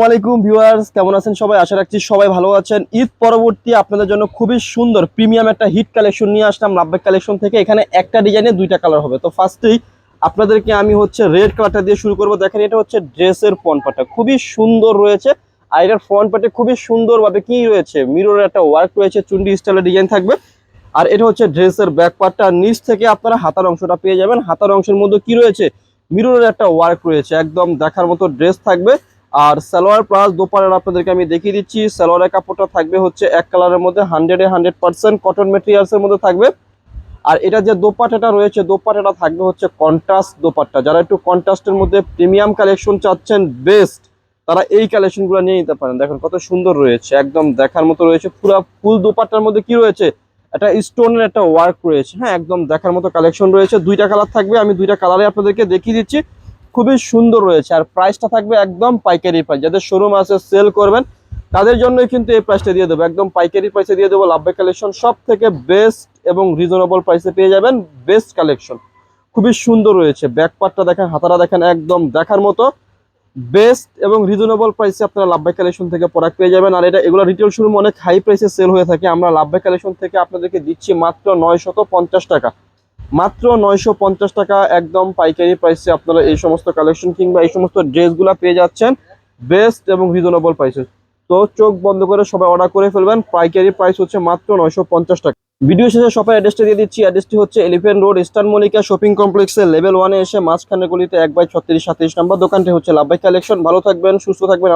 আসসালামু আলাইকুম ভিউয়ার্স, কেমন আছেন সবাই? আশা রাখছি সবাই ভালো আছেন। ঈদ পরবর্তী আপনাদের জন্য খুবই সুন্দর প্রিমিয়াম একটা হিট কালেকশন নিয়ে আসলাম লাভবাগ কালেকশন থেকে। এখানে একটা ডিজাইনে দুইটা কালার হবে। তো ফার্স্টেই আপনাদেরকে আমি হচ্ছে রেড কালারটা দিয়ে শুরু করব। দেখেন, এটা হচ্ছে ড্রেসের পার্টটা খুবই সুন্দর রয়েছে। আর এটার ফ্রন্ট পার্টে খুবই সুন্দরভাবে কি রয়েছে? মিররের একটা ওয়ার্ক রয়েছে চুন্ডি স্টাইলের ডিজাইন থাকবে। আর এটা হচ্ছে ড্রেসের ব্যাক পার্টটা নিচ থেকে আপনারা হাতার অংশটা পেয়ে যাবেন। হাতার অংশের মধ্যে কি রয়েছে? মিররের একটা ওয়ার্ক রয়েছে। একদম দেখার মতো ড্রেস থাকবে। আর সালোয়ার প্লাস দোপারের আপনাদেরকে আমি দেখিয়ে দিচ্ছি, সালোয়ারের কাপড়টা থাকবে হচ্ছে এক কালারের মধ্যে হান্ড্রেডে হান্ড্রেড পার্সেন্ট কটন মেটেরিয়ালসের মধ্যে থাকবে। আর এটা যে দোপাটাটা রয়েছে, দোপাটাটা থাকবে হচ্ছে কন্ট্রাস্ট দোপাট্টা। যারা একটু কন্ট্রাস্টের মধ্যে প্রিমিয়াম কালেকশন চাচ্ছেন বেস্ট তারা এই কালেকশনগুলো নিয়ে নিতে পারেন। দেখুন কত সুন্দর রয়েছে, একদম দেখার মতো রয়েছে। পুরো ফুল দোপাট্টার মধ্যে কি রয়েছে? একটা স্টোনের একটা ওয়ার্ক রয়েছে হ্যাঁ একদম দেখার মতো কালেকশন রয়েছে। দুইটা কালার থাকবে, আমি দুইটা কালারে আপনাদেরকে দেখিয়ে দিচ্ছি। খুবই সুন্দর রয়েছে আর প্রাইসটা থাকবে একদম পাইকারি প্রাইস যাদের শোরুম আছে সেল করবেন, তাদের জন্যই কিন্তু এই প্রাইসটা দিয়ে দেবো। একদম পাইকারি প্রাইসে দিয়ে দেবো লাভবে কালেকশন সব থেকে বেস্ট এবং রিজনেবল প্রাইসে পেয়ে যাবেন বেস্ট কালেকশন খুবই সুন্দর রয়েছে। ব্যাক পার্টটা দেখেন হাতারা দেখেন, একদম দেখার মতো। বেস্ট এবং রিজনেবল প্রাইসে আপনারা লাভবাই কালেকশন থেকে প্রোডাক্ট পেয়ে যাবেন। আর এটা এগুলো রিটেল শোরুম অনেক হাই প্রাইসে সেল হয়ে থাকে। আমরা লাভবাই কালেকশন থেকে আপনাদেরকে দিচ্ছি মাত্র পঞ্চাশ টাকা। মাত্র নয়শো পঞ্চাশ টাকা একদম পাইকারি প্রাইসে আপনারা এই সমস্ত কালেকশন কিংবা এই সমস্ত ড্রেসগুলো পেয়ে যাচ্ছেন। বেস্ট এবং রিজনেবল প্রাইসে তো চোখ বন্ধ করে সবাই অর্ডার করে ফেলবেন। পাইকারি প্রাইস হচ্ছে মাত্র নয়শো পঞ্চাশ টাকা। ভিডিও শেষে সবাই অ্যাড্রেসটা দিয়ে দিচ্ছি। অ্যাড্রেসটি হচ্ছে Elephant Road Eastern Mallika shopping কমপ্লেক্সের লেভেল ওয়ানে এসে মাঝখানে গলিতে এক বাই ছত্রিশ সাতত্রিশ নাম্বার দোকানটি হচ্ছে লাভবাই কালেকশন ভালো থাকবেন, সুস্থ থাকবেন।